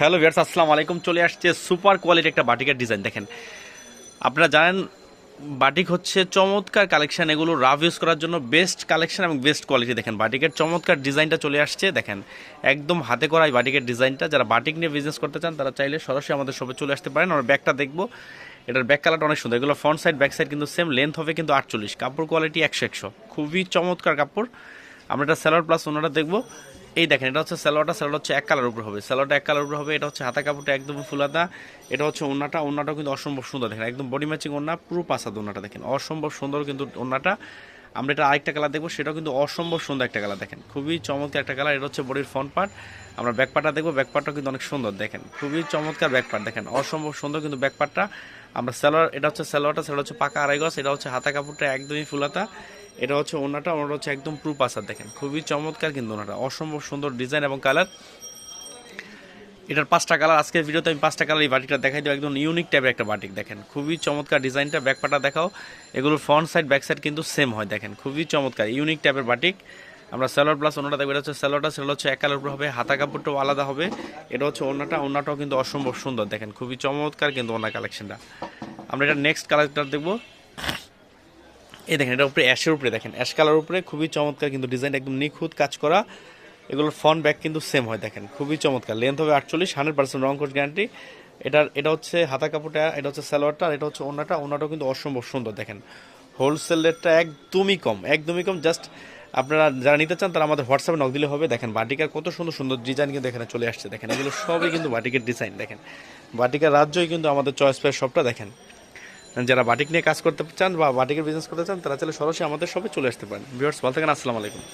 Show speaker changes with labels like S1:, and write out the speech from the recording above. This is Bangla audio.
S1: হ্যালো ভিয়ার্স আসসালামু আলাইকুম। চলে আসছে সুপার কোয়ালিটি একটা বাটিকের ডিজাইন। দেখেন, আপনারা জানেন, বাটিক হচ্ছে চমৎকার কালেকশান। এগুলো রাফ ইউজ করার জন্য বেস্ট কালেকশন এবং বেস্ট কোয়ালিটি। দেখেন, বাটিকের চমৎকার ডিজাইনটা চলে আসছে। দেখেন, একদম হাতে করা এই বাটিকের ডিজাইনটা। যারা বাটিক নিয়ে বিজনেস করতে চান, তারা চাইলে সরাসরি আমাদের শপে চলে আসতে পারেন। আমরা ব্যাগটা দেখব। এটার ব্যাক কালারটা অনেক সুন্দর। এগুলো ফ্রন্ট সাইড ব্যাক সাইড কিন্তু সেম লেন্থ হবে কিন্তু আটচল্লিশ। কাপড় কোয়ালিটি একশো একশো। খুবই চমৎকার কাপড়। আমরা এটা স্যালোয়ার প্লাস ওনারা দেখব। এই দেখেন, এটা হচ্ছে স্যালোয়ারটা স্যালোয়ার হচ্ছে এক কালার উপর হবে। স্যালোয়াটা এক কালার উপর হবে, এটা হচ্ছে হাতা কাপড়টা একদম ফুলাতা এটা হচ্ছে ওন্নাটা, ওন্নাটাও কিন্তু অসম্ভব সুন্দর দেখেন, একদম বডি ম্যাচিং ওনা পুরো পাসাদ ওন্নাটা দেখেন, অসম্ভব সুন্দর কিন্তু ওন্নাটা। আমরা এটা আরেকটা কালার দেখব, সেটাও কিন্তু অসম্ভব সুন্দর একটা কালার দেখেন, খুবই চমৎকার একটা কালার, এটা হচ্ছে বডির ফ্রন্ট পার্ট আমরা ব্যাক পার্টটা দেখব ব্যাক পার্টটা কিন্তু অনেক সুন্দর দেখেন, খুবই চমৎকার ব্যাক পার্ট দেখেন, অসম্ভব সুন্দর কিন্তু ব্যাক পার্টটা আমরা স্যালোয়ার এটা হচ্ছে স্যালোয়ারটা সেটা হচ্ছে পাকা আড়াই এটা হচ্ছে হাতা কাপড়টা একদমই ফুলাতা এটা হচ্ছে ওনাটা ওনাটা হচ্ছে একদম প্রুপ আসার, দেখেন। খুবই চমৎকার কিন্তু ওনাটা। অসম্ভব সুন্দর ডিজাইন এবং কালার। এটার পাঁচটা কালার, আজকের ভিডিওতে আমি পাঁচটা কালার এই বাটিকটা দেখাই দেবো। একদম ইউনিক টাইপের একটা বাটিক দেখেন। খুবই চমৎকার ডিজাইনটা ব্যাকপাটা দেখাও। এগুলোর ফ্রন্ট সাইড ব্যাক সাইড কিন্তু সেম হয়, দেখেন। খুবই চমৎকার ইউনিক টাইপের বাটিক আমরা স্যালোয়ার প্লাস ওনাটা দেখব এটা হচ্ছে স্যালোয়ারটা সেটা হচ্ছে এক কালার উপর হবে, হাতা কাপড়টাও আলাদা হবে। এটা হচ্ছে ওনাটা, ওনাটাও কিন্তু অসম্ভব সুন্দর, দেখেন। খুবই চমৎকার কিন্তু ওনার কালেকশনটা আমরা এটা নেক্সট কালারটা দেখব। এই দেখেন, এটা উপরে অ্যাশের উপরে দেখেন। অ্যাশ কালার উপরে খুবই চমৎকার কিন্তু ডিজাইন, একদম নিখুঁত কাজ করা। এগুলোর ফ্রন্ট, ব্যাক কিন্তু সেম হয় দেখেন, খুবই চমৎকার। লেন্থ হবে আটচল্লিশ হান্ড্রেড পার্সেন্ট রং কোট গ্যারান্টি এটার, এটা হচ্ছে হাতা কাপড়টা, এটা হচ্ছে সালোয়ারটা, আর এটা হচ্ছে ওনাটা ওনাটাও কিন্তু অসম্ভব সুন্দর দেখেন। হোলসেল রেটটা একদমই কম একদমই কম। জাস্ট আপনারা যারা নিতে চান, তারা আমাদের হোয়াটসঅ্যাপে নক দিলে হবে। দেখেন, বাটিকার কত সুন্দর সুন্দর ডিজাইন কিন্তু এখানে চলে আসছে। দেখেন, এগুলো সবই কিন্তু বাটিকের ডিজাইন দেখেন। বাটিকার রাজ্যই কিন্তু আমাদের চয়েস পায় সবটা দেখেন। যারা বাটিক নিয়ে কাজ করতে চান বা বাটিকের বিজনেস করতে চান, তারা চাইলে সরাসরি আমাদের সবে চলে আসতে পারেন। ভিউয়ার্স ভালো থাকেন, আসসালামু আলাইকুম।